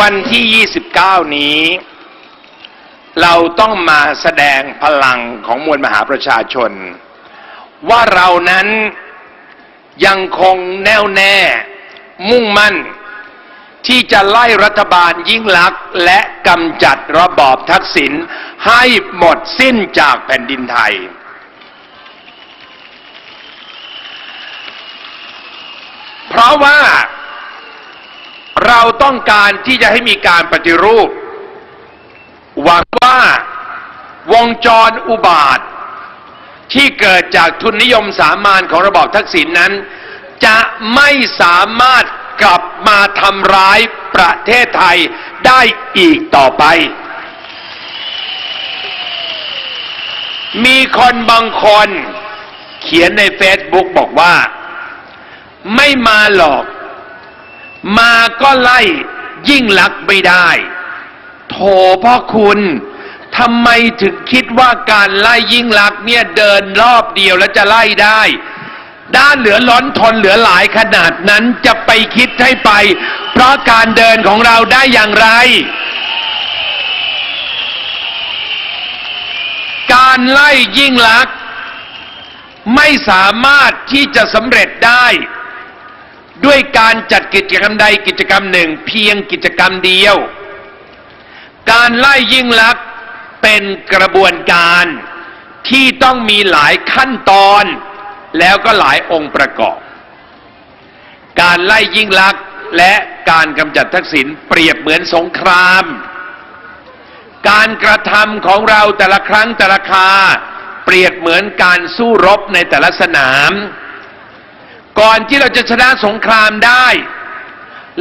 วันที่ 29 นี้ เราต้องมาแสดงพลังของมวลมหาประชาชน ว่าเรานั้นยังคงแน่วแน่ มุ่งมั่น ที่จะไล่รัฐบาลยิ่งลักษณ์และกำจัดระบอบทักษิณให้หมดสิ้นจากแผ่นดินไทยเพราะว่า เราต้องการที่จะให้มีการปฏิรูป หวังว่าวงจรอุบาท ที่เกิดจากทุนนิยมสามานของระบอบทักษิณนนั้น จะไม่สามารถกลับมาทำร้ายประเทศไทยได้อีกต่อไป มีคนบางคนเขียนในเฟซบุ๊กบอกว่า ไม่มาหรอก มาก็ไล่ยิ่งลักไม่ได้ โถพ่อคุณทำไมถึงคิดว่าการไล่ยิ่งลักเนี่ยเดินรอบเดียวแล้วจะไล่ได้ ด้านเหลือล้นทนเหลือหลายขนาดนั้นจะไปคิดให้ไป เพราะการเดินของเราได้อย่างไร การไล่ยิ่งลักษณ์ไม่สามารถที่จะสำเร็จได้ ด้วยการจัดกิจกรรมใดกิจกรรมหนึ่ง เพียงกิจกรรมเดียว การไล่ยิ่งลักษณ์เป็นกระบวนการที่ต้องมีหลายขั้นตอน แล้วก็หลายองค์ประกอบ การไล่ยิ่งลักษณ์และการกำจัดทักษิณเปรียบเหมือนสงคราม การกระทำของเราแต่ละครั้งแต่ละคา เปรียบเหมือนการสู้รบในแต่ละสนาม ก่อนที่เราจะชนะสงครามได้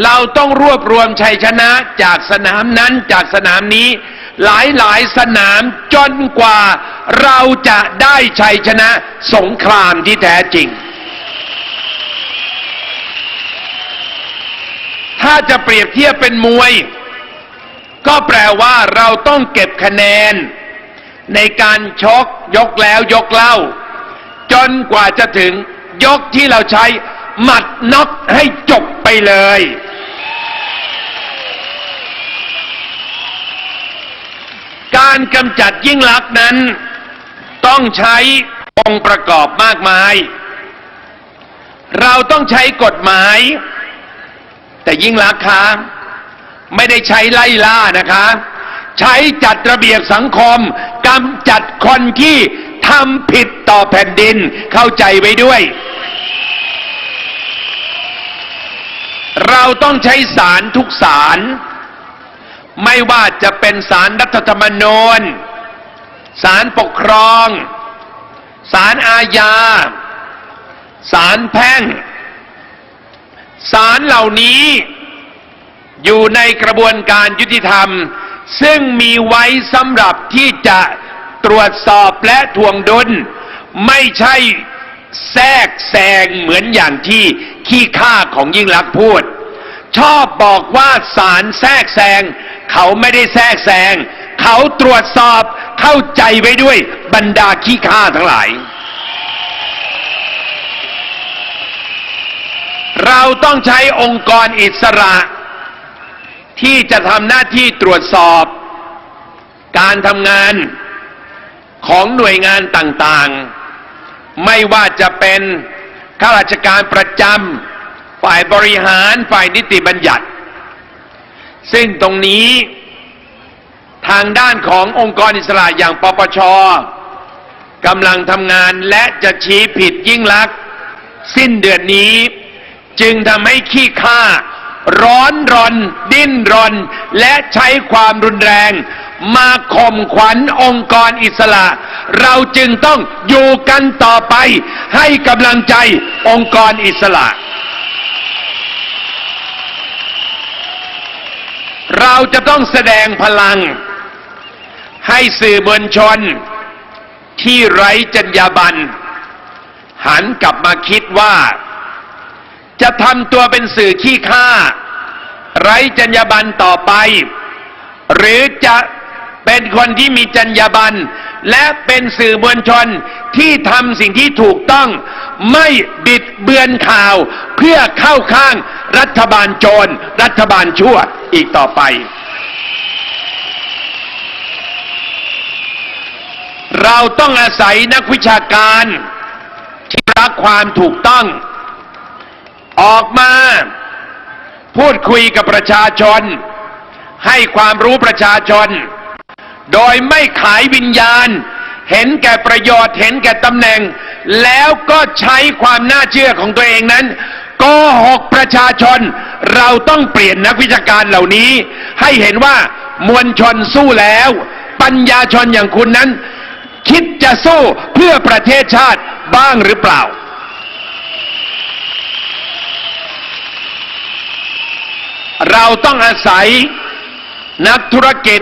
เราต้องรวบรวมชัยชนะจากสนามนั้นจากสนามนี้ หลายหลายสนามจนกว่าเราจะได้ชัยชนะสงครามที่แท้จริง ถ้าจะเปรียบเทียบเป็นมวย ก็แปลว่าเราต้องเก็บคะแนน ในการชกยกแล้วยกเล่า จนกว่าจะถึง ยกที่เราใช้หมัดน็อกให้จบไปเลย การกำจัดยิ่งลักษณ์นั้น ต้องใช้องค์ประกอบมากมาย เราต้องใช้กฎหมาย แต่ยิ่งลักษณ์คะไม่ได้ใช้ไล่ล่านะคะ ใช้จัดระเบียบสังคมกำจัดคนที่ทำผิดต่อแผ่นดินเข้าใจไว้ด้วย เราต้องใช้สารทุกสาร ไม่ว่าจะเป็นสารรัฐธรรมนูญสารปกครอง สารอาญา สารแพ่ง สารเหล่านี้อยู่ในกระบวนการยุติธรรม ซึ่งมีไว้สำหรับที่จะตรวจสอบและทวงดุล ไม่ใช่ แทรกแซงเหมือนอย่างที่ขี้ข้าของยิ่งลักษณ์พูด ชอบบอกว่าสารแทรกแซง เขาไม่ได้แทรกแซง เขาตรวจสอบเข้าใจไว้ด้วยบรรดาขี้ข้าทั้งหลาย เราต้องใช้องค์กรอิสระ ที่จะทำหน้าที่ตรวจสอบ การทำงานของหน่วยงานต่างๆ ไม่ว่าจะเป็นข้าราชการประจำฝ่ายบริหารฝ่ายนิติบัญญัติ ซึ่งตรงนี้ทางด้านขององค์กรอิสระอย่างปปชกำลังทำงานและจะชี้ผิดยิ่งลักษณ์สิ้นเดือนนี้ จึงทำให้ขี้ข้าร้อนรนดิ้นรน และใช้ความรุนแรง มาข่มขวัญองค์กรอิสระ เราจึงต้องอยู่กันต่อไป ให้กำลังใจองค์กรอิสระ เราจะต้องแสดงพลัง ให้สื่อมวลชน ที่ไร้จรรยาบรรณหันกลับมาคิดว่า จะทำตัวเป็นสื่อขี้ข้าไร้จรรยาบรรณต่อไป หรือจะ เป็นคนที่มีจรรยาบรรณและเป็นสื่อมวลชนที่ทำสิ่งที่ถูกต้อง ไม่บิดเบือนข่าวเพื่อเข้าข้างรัฐบาลโจร รัฐบาลชั่วอีกต่อไป เราต้องอาศัยนักวิชาการที่รักความถูกต้อง ออกมา พูดคุยกับประชาชน ให้ความรู้ประชาชน โดยไม่ขายวิญญาณ เห็นแก่ประโยชน์ เห็นแก่ตำแหน่ง แล้วก็ใช้ความน่าเชื่อของตัวเองนั้นโกหกประชาชน เราต้องเปลี่ยนนักวิชาการเหล่านี้ ให้เห็นว่ามวลชนสู้แล้ว ปัญญาชนอย่างคุณนั้น คิดจะสู้เพื่อประเทศชาติบ้างหรือเปล่าเราต้องอาศัยนักธุรกิจ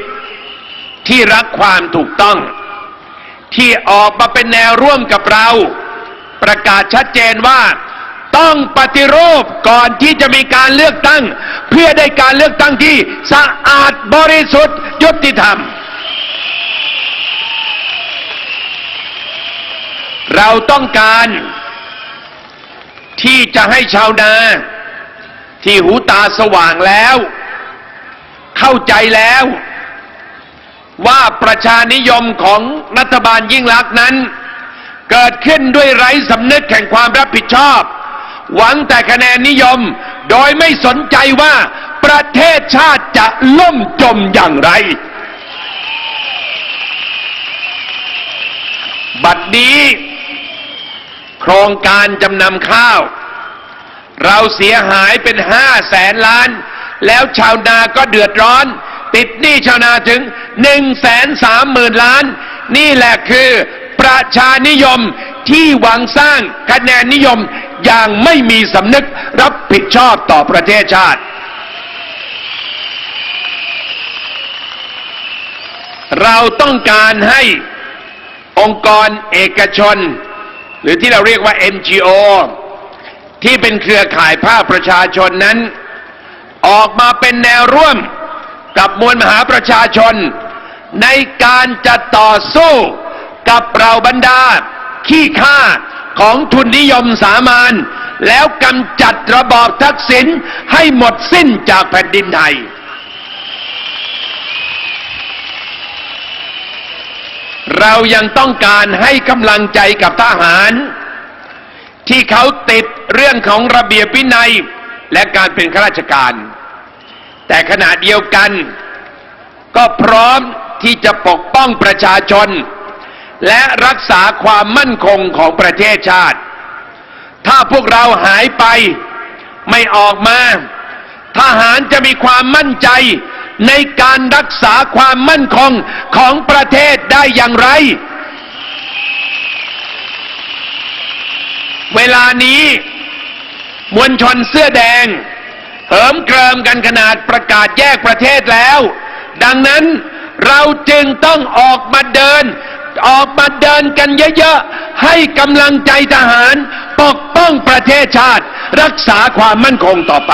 ที่รักความถูกต้อง ที่ออกมาเป็นแนวร่วมกับเรา ประกาศชัดเจนว่าต้องปฏิรูปก่อนที่จะมีการเลือกตั้ง เพื่อได้การเลือกตั้งที่สะอาดบริสุทธิ์ยุติธรรม เราต้องการที่จะให้ชาวนา ที่หูตาสว่างแล้ว เข้าใจแล้ว ว่าประชานิยมของรัฐบาลยิ่งลักษณ์นั้น เกิดขึ้นด้วยไร้สำนึกแห่งความรับผิดชอบ หวังแต่คะแนนนิยม โดยไม่สนใจว่าประเทศชาติจะล่มจมอย่างไร บัดนี้ โครงการจำนำข้าว เราเสียหายเป็นห้าแสนล้าน แล้วชาวนาก็เดือดร้อน ติดหนี้ชาวนาถึงหนึ่งแสนสามหมื่นล้าน นี่แหละคือประชานิยมที่หวังสร้างคะแนนนิยมอย่างไม่มีสำนึกรับผิดชอบต่อประเทศชาติ เราต้องการให้องค์กรเอกชน หรือที่เราเรียกว่า NGO ที่เป็นเครือข่ายภาคประชาชนนั้น ออกมาเป็นแนวร่วม กับมวลมหาประชาชน ในการจะต่อสู้กับเราบรรดา ขี้ข้าของทุนนิยมสามานแล้วกำจัดระบอบทักษิณให้หมดสิ้นจากแผ่นดินไทย เรายังต้องการให้กำลังใจกับทหาร ที่เขาติดเรื่องของระเบียบวินัยและการเป็นข้าราชการ แต่ขณะเดียวกัน ก็พร้อมที่จะปกป้องประชาชน และรักษาความมั่นคงของประเทศชาติ ถ้าพวกเราหายไปไม่ออกมา ทหารจะมีความมั่นใจในการรักษาความมั่นคงของประเทศได้อย่างไร เวลานี้ มวลชนเสื้อแดง เหิมเกริมกันขนาดประกาศแยกประเทศแล้ว ดังนั้นเราจึงต้องออกมาเดิน ออกมาเดินกันเยอะๆ ให้กำลังใจทหาร ปกป้องประเทศชาติ รักษาความมั่นคงต่อไป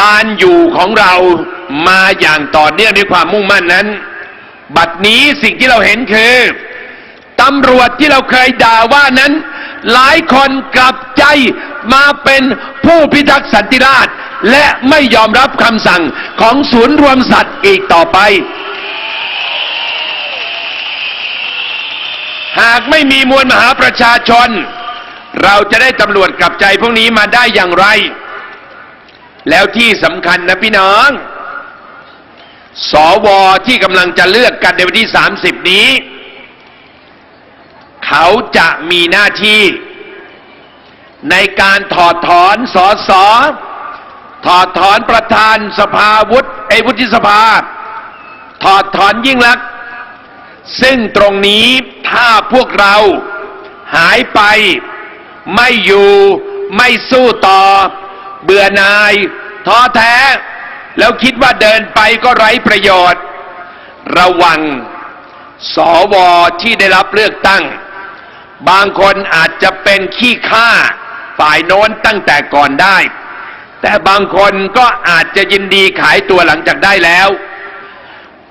การอยู่ของเรามาอย่างต่อเนื่องด้วยความมุ่งมั่นนั้น บัดนี้สิ่งที่เราเห็นคือ ตำรวจที่เราเคยด่าว่านั้น หลายคนกลับใจมาเป็นผู้พิทักษ์สันติราษฎร์และไม่ยอมรับคำสั่งของศูนย์รวมสัตว์อีกต่อไป หากไม่มีมวลมหาประชาชน เราจะได้ตำรวจกลับใจพวกนี้มาได้อย่างไร แล้วที่สำคัญนะพี่น้องสวที่กำลังจะเลือกกันในวันที่ 30 นี้ เขาจะมีหน้าที่ ในการถอดถอนสอสอถอดถอนประธานสภาวุฒิไอวุฒิสภา ถอดถอนยิ่งลักษณ์ซึ่งตรงนี้ถ้าพวกเราหายไปไม่อยู่ไม่สู้ต่อ เบื่อนาย ท้อแท้ แล้วคิดว่าเดินไปก็ไร้ประโยชน์ ระวังสวที่ได้รับเลือกตั้ง บางคนอาจจะเป็นขี้ข้าฝ่ายโน้นตั้งแต่ก่อนได้ แต่บางคนก็อาจจะยินดีขายตัวหลังจากได้แล้ว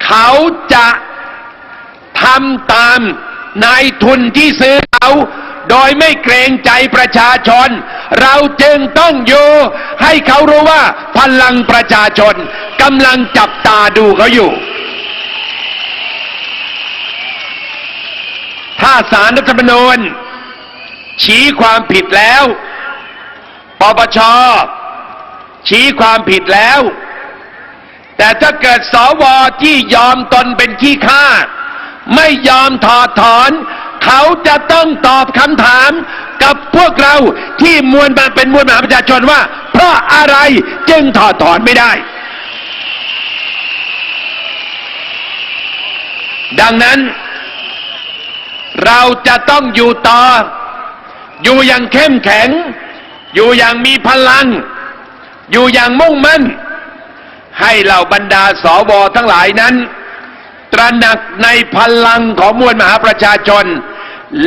เขาจะทำตามนายทุนที่ซื้อเขาโดยไม่เกรงใจประชาชน เราจึงต้องอยู่ ให้เขารู้ว่าพลังประชาชนกำลังจับตาดูเขาอยู่ ถ้าสารรัฐธรรมนูญ ชี้ความผิดแล้ว ปปช ชี้ความผิดแล้ว แต่ถ้าเกิดสวที่ยอมตนเป็นขี้ข้าไม่ยอมถอดถอน เขาจะต้องตอบคำถามกับพวกเราที่มวลมาเป็นมวลมหาประชาชนว่า เพราะอะไรจึงถอดถอนไม่ได้ ดังนั้น เราจะต้องอยู่ต่อ อยู่อย่างเข้มแข็ง อยู่อย่างมีพลัง อยู่อย่างมุ่งมั่น ให้เหล่าบรรดาสวทั้งหลายนั้น ตระหนักในพลังของมวลมหาประชาชน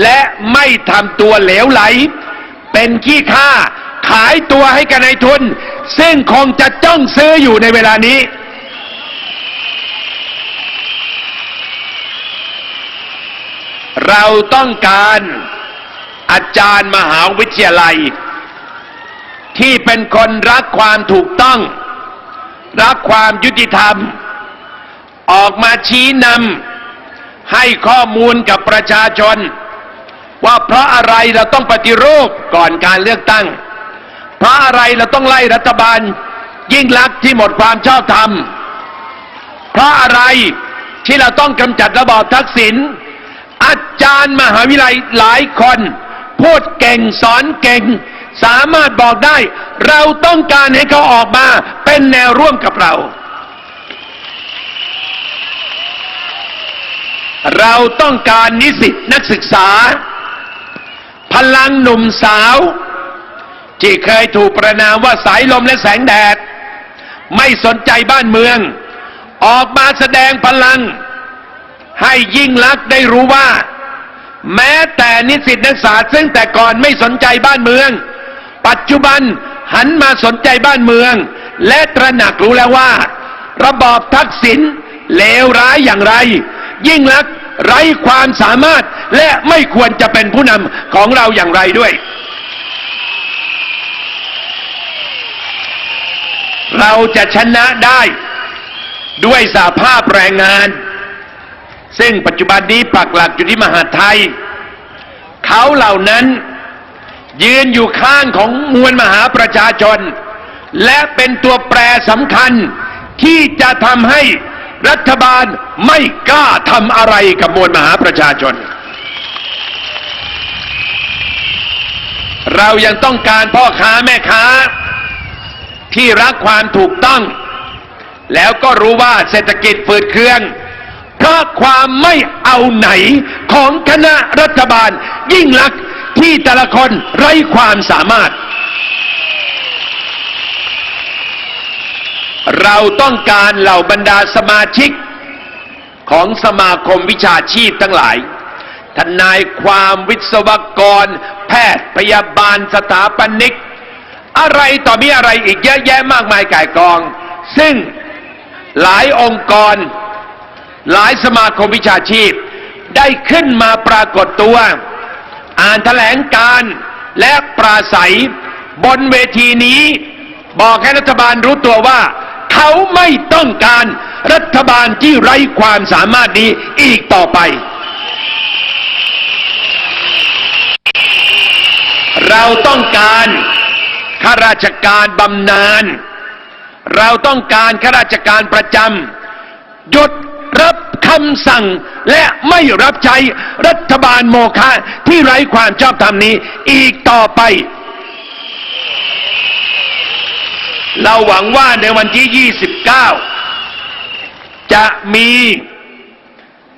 และไม่ทำตัวเหลวไหล เป็นขี้ข้าขายตัวให้กับนายทุน ซึ่งคงจะจ้องซื้ออยู่ในเวลานี้ เราต้องการอาจารย์มหาวิทยาลัย ที่เป็นคนรักความถูกต้อง รักความยุติธรรม ออกมาชี้นำให้ข้อมูลกับประชาชน ว่าเพราะอะไรเราต้องปฏิรูปก่อนการเลือกตั้ง เพราะอะไรเราต้องไล่รัฐบาลยิ่งลักษณ์ที่หมดความชอบธรรม เพราะอะไรที่เราต้องกำจัดระบอบทักษิณ อาจารย์มหาวิทยาลัยหลายคน พูดเก่งสอนเก่ง สามารถบอกได้ เราต้องการให้เขาออกมา เป็นแนวร่วมกับเรา เราต้องการนิสิตนักศึกษา พลังหนุ่มสาวที่เคยถูกประนามว่าสายลมและแสงแดด ไม่สนใจบ้านเมือง ออกมาแสดงพลัง ให้ยิ่งลักษณ์ได้รู้ว่า แม้แต่นิสิตนักศึกษาซึ่งแต่ก่อนไม่สนใจบ้านเมือง ปัจจุบันหันมาสนใจบ้านเมือง และตระหนักรู้แล้วว่า ระบอบทักษิณเลวร้ายอย่างไร ยิ่งลักษณ์ไร้ความสามารถและไม่ควรจะเป็นผู้นำของเราอย่างไรด้วย เราจะชนะได้ด้วยสาภาพแรงงาน ซึ่งปัจจุบันนี้ปักหลักอยู่ที่มหาไทย เขาเหล่านั้นยืนอยู่ข้างของมวลมหาประชาชน และเป็นตัวแปรสำคัญที่จะทำให้รัฐบาลไม่กล้าทำอะไรกับมวลมหาประชาชน เรายังต้องการพ่อค้าแม่ค้า ที่รักความถูกต้อง แล้วก็รู้ว่าเศรษฐกิจฝืดเครื่อง เพราะความไม่เอาไหนของคณะรัฐบาล ยิ่งลักษณ์ที่แต่ละคนไร้ความสามารถ เราต้องการเหล่าบรรดาสมาชิก ของสมาคมวิชาชีพทั้งหลายทนายความวิศวกร แพทย์พยาบาลสถาปนิก อะไรต่อมีอะไรอีกเยอะแยะมากมายก่ายกอง ซึ่งหลายองค์กร หลายสมาคมวิชาชีพ ได้ขึ้นมาปรากฏตัว อ่านแถลงการและปราศัย บนเวทีนี้ บอกให้รัฐบาลรู้ตัวว่า เขาไม่ต้องการรัฐบาลที่ไร้ความสามารถนี้อีกต่อไป เราต้องการข้าราชการบำนาญเราต้องการข้าราชการประจำหยุด รับคำสั่งและไม่รับใช้รัฐบาลโมฆะที่ไร้ความชอบธรรมนี้อีกต่อไป เราหวังว่าในวันที่ 29 จะมี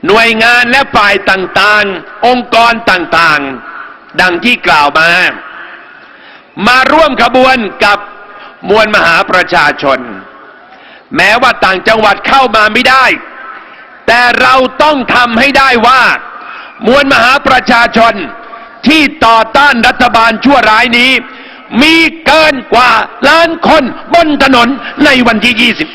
หน่วยงานและฝ่ายต่างๆ องค์กรต่างๆ ดังที่กล่าวมา มาร่วมขบวนกับมวลมหาประชาชน แม้ว่าต่างจังหวัดเข้ามาไม่ได้ แต่เราต้องทำให้ได้ว่า มวลมหาประชาชนที่ต่อต้านรัฐบาลชั่วร้ายนี้ มีเกินกว่าล้านคนบนถนนในวันที่ 29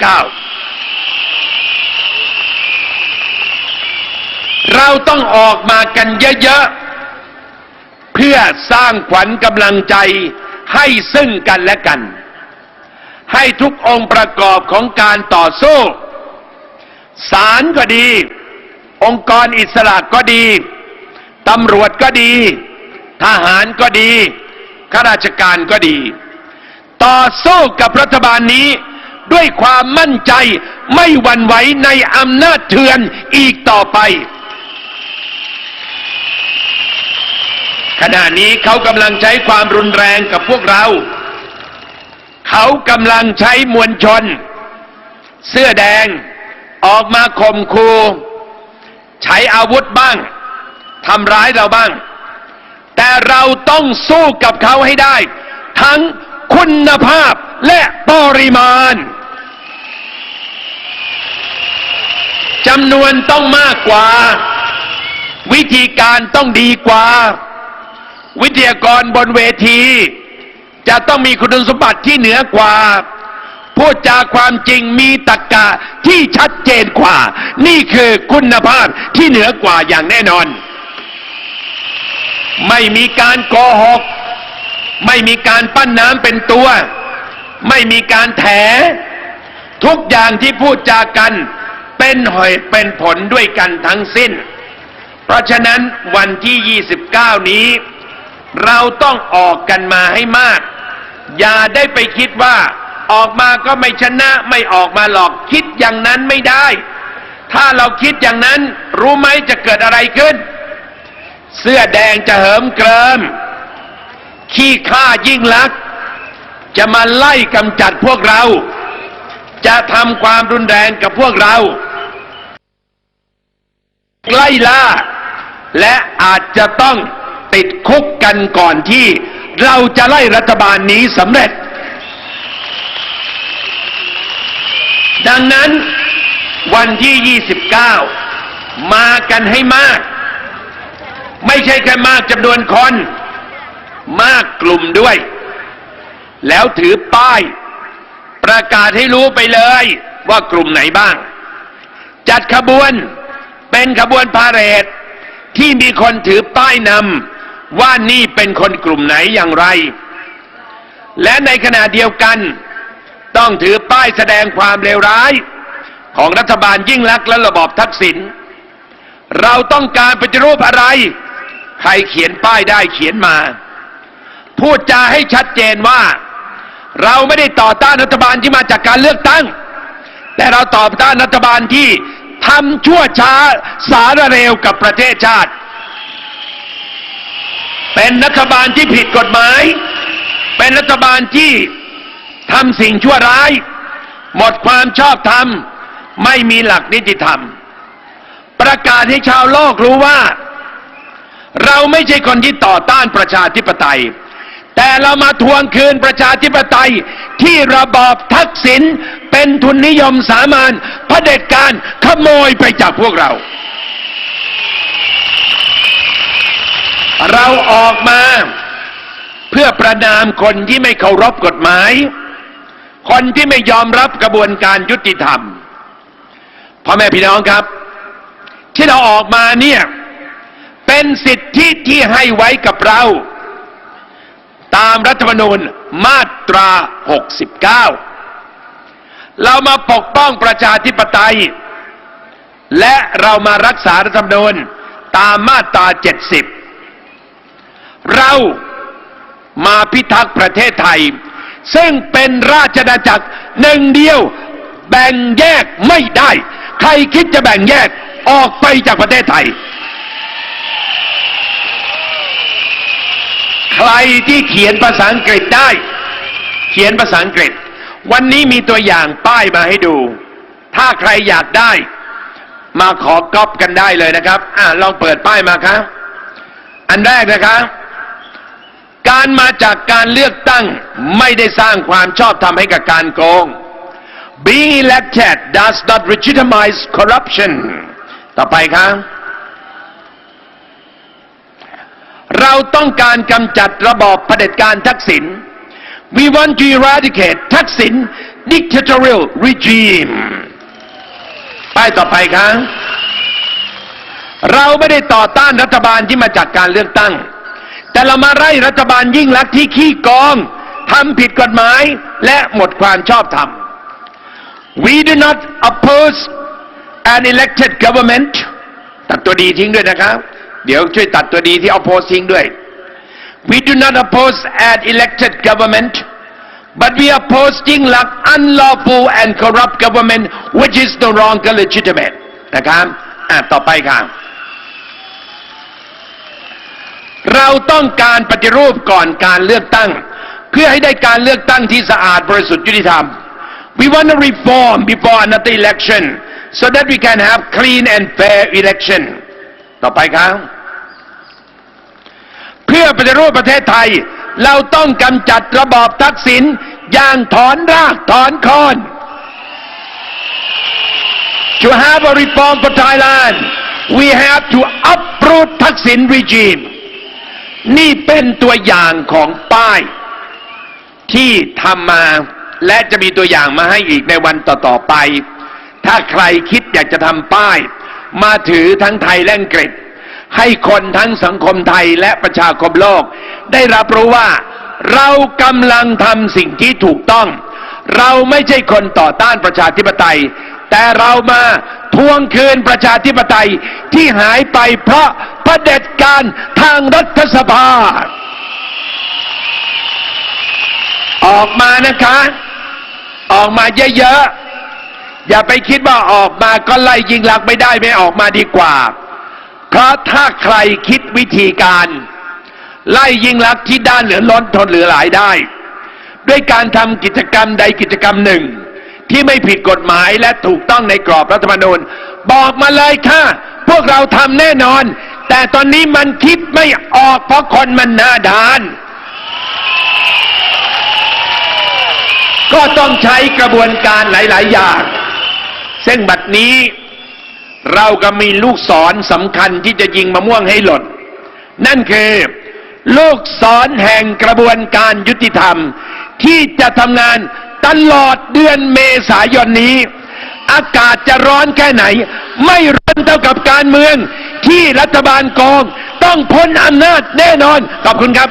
เราต้องออกมากันเยอะๆ เพื่อสร้างขวัญกำลังใจให้ซึ่งกันและกัน ให้ทุกองค์ประกอบของการต่อสู้ ศาลก็ดี องค์กรอิสระก็ดีตำรวจก็ดี ทหารก็ดีข้าราชการก็ดี ต่อสู้กับรัฐบาลนี้ด้วยความมั่นใจไม่หวั่นไหวในอำนาจเถื่อนอีกต่อไป ขณะนี้เขากำลังใช้ความรุนแรงกับพวกเรา เขากำลังใช้มวลชน เสื้อแดง ออกมาข่มคูใช้อาวุธบ้างทำร้ายเราบ้าง แต่เราต้องสู้กับเขาให้ได้ ทั้งคุณภาพและปริมาณจำนวนต้องมากกว่า วิธีการต้องดีกว่า วิทยากรบนเวที จะต้องมีคุณสมบัติที่เหนือกว่า พูดจาความจริงมีตรรกะที่ชัดเจนกว่า นี่คือคุณภาพที่เหนือกว่าอย่างแน่นอน ไม่มีการโกหก ไม่มีการปั้นน้ำเป็นตัว ไม่มีการแถ ทุกอย่างที่พูดจากัน เป็นเหตุเป็นผลด้วยกันทั้งสิ้น เพราะฉะนั้นวันที่ 29 นี้ เราต้องออกกันมาให้มาก อย่าได้ไปคิดว่า ออกมาก็ไม่ชนะไม่ออกมาหรอกคิดอย่างนั้นไม่ได้ ถ้าเราคิดอย่างนั้น รู้ไหมจะเกิดอะไรขึ้น เสื้อแดงจะเหิมเกริม ขี้ข้ายิ่งลัก จะมาไล่กำจัดพวกเรา จะทำความรุนแรงกับพวกเราไล่ล่า และอาจจะต้องติดคุกกันก่อนที่ เราจะไล่รัฐบาลนี้สำเร็จ ดังนั้นวันที่ 29 มากันให้มาก ไม่ใช่แค่มากจำนวนคน มากกลุ่มด้วย แล้วถือป้าย ประกาศให้รู้ไปเลยว่ากลุ่มไหนบ้าง จัดขบวนเป็นขบวนพาเหรดที่มีคนถือป้ายนำว่านี่เป็นคนกลุ่มไหนอย่างไร และในขณะเดียวกัน ต้องถือป้ายแสดงความเลวร้าย ของรัฐบาลยิ่งลักษณ์และระบอบทักษิณเราต้องการปฏิรูปอะไร ใครเขียนป้ายได้เขียนมา พูดจาให้ชัดเจนว่า เราไม่ได้ต่อต้านรัฐบาลที่มาจากการเลือกตั้ง แต่เราต่อต้านรัฐบาลที่ทำชั่วช้าสารเร็วกับประเทศชาติ เป็นรัฐบาลที่ผิดกฎหมาย เป็นรัฐบาลที่ ทำสิ่งชั่วร้าย หมดความชอบธรรม ไม่มีหลักนิติธรรม ประกาศให้ชาวโลกรู้ว่า เราไม่ใช่คนที่ต่อต้านประชาธิปไตย แต่เรามาทวงคืนประชาธิปไตยที่ระบอบทักษิณเป็นทุนนิยมสามานเผด็จการขโมยไปจากพวกเรา เราออกมาเพื่อประนามคนที่ไม่เคารพกฎหมาย คนที่ไม่ยอมรับกระบวนการยุติธรรมพ่อแม่พี่น้องครับ ที่เราออกมาเนี่ย เป็นสิทธิที่ให้ไว้กับเรา ตามรัฐธรรมนูญมาตรา 69 เรามาปกป้องประชาธิปไตย และเรามารักษารัฐธรรมนูญตามมาตรา 70 เรามาพิทักษ์ประเทศไทย ซึ่งเป็นราชอาณาจักรหนึ่งเดียว แบ่งแยกไม่ได้ ใครคิดจะแบ่งแยกออกไปจากประเทศไทย ใครที่เขียนภาษาอังกฤษได้ เขียนภาษาอังกฤษ วันนี้มีตัวอย่างป้ายมาให้ดู ถ้าใครอยากได้ มาขอก๊อปกันได้เลยนะครับ อ่าลองเปิดป้ายมาครับอันแรกนะครับ การมาจากการเลือกตั้งไม่ได้สร้างความชอบธรรมให้กับการโกง Being elected does not legitimize corruption ต่อไปครับ เราต้องการกำจัดระบอบเผด็จการทักษิณ We want to eradicate ทักษิณ dictatorial regime ป้ายต่อไปครับ เราไม่ได้ต่อต้านรัฐบาลที่มาจากการเลือกตั้ง แต่เรามาไล่รัฐบาลยิ่งลักษณ์ที่ขี้กองทำผิดกฎหมายและหมดความชอบธรรม We do not oppose an elected government ตัดตัวดีทิ้งด้วยนะครับ เดี๋ยวช่วยตัดตัวดีที่ oppose ทิ้งด้วย We do not oppose an elected government but we oppose ยิ่งลักษณ์ unlawful and corrupt government which is no longer legitimate นะครับ อะต่อไปครับ เราต้องการปฏิรูปก่อนการเลือกตั้ง เพื่อให้ได้การเลือกตั้งที่สะอาดบริสุทธิ์ยุติธรรม We want to reform before another election so that we can have clean and fair election ต่อไปครับ เพื่อปฏิรูปประเทศไทย เราต้องกำจัดระบอบทักษิณอย่างถอนรากถอนโคน To have a reform for Thailand we have to uproot ทักษิณ regime นี่เป็นตัวอย่างของป้ายที่ทำมาและจะมีตัวอย่างมาให้อีกในวันต่อ ๆ ไป ถ้าใครคิดอยากจะทำป้าย มาถือทั้งไทยและอังกฤษ ให้คนทั้งสังคมไทยและประชาคมโลก ได้รับรู้ว่า เรากำลังทำสิ่งที่ถูกต้อง เราไม่ใช่คนต่อต้านประชาธิปไตย แต่เรามา ทวงคืนประชาธิปไตยที่หายไปเพราะเผด็จการทางรัฐสภา ออกมานะคะ ออกมาเยอะๆ อย่าไปคิดว่าออกมาก็ไล่ยิงหลักไม่ได้ไม่ออกมาดีกว่า เพราะถ้าใครคิดวิธีการ ไล่ยิงหลักที่ด้านเหลือล้นทนเหลือหลายได้ ด้วยการทำกิจกรรมใดกิจกรรมหนึ่ง ที่ไม่ผิดกฎหมายและถูกต้องในกรอบรัฐธรรมนูญ บอกมาเลยค่ะ พวกเราทำแน่นอน แต่ตอนนี้มันคิดไม่ออกเพราะคนมันหน้าด้าน ก็ต้องใช้กระบวนการหลาย ๆ อย่าง ซึ่งบัดนี้ เราก็มีลูกศรสำคัญที่จะยิงมะม่วงให้หล่นนั่นคือ ลูกศรแห่งกระบวนการยุติธรรม ที่จะทำงาน ตลอดเดือนเมษายนนี้ อากาศจะร้อนแค่ไหน ไม่ร้อนเท่ากับการเมืองที่รัฐบาลกอง ต้องพ้นอำนาจแน่นอน ขอบคุณครับ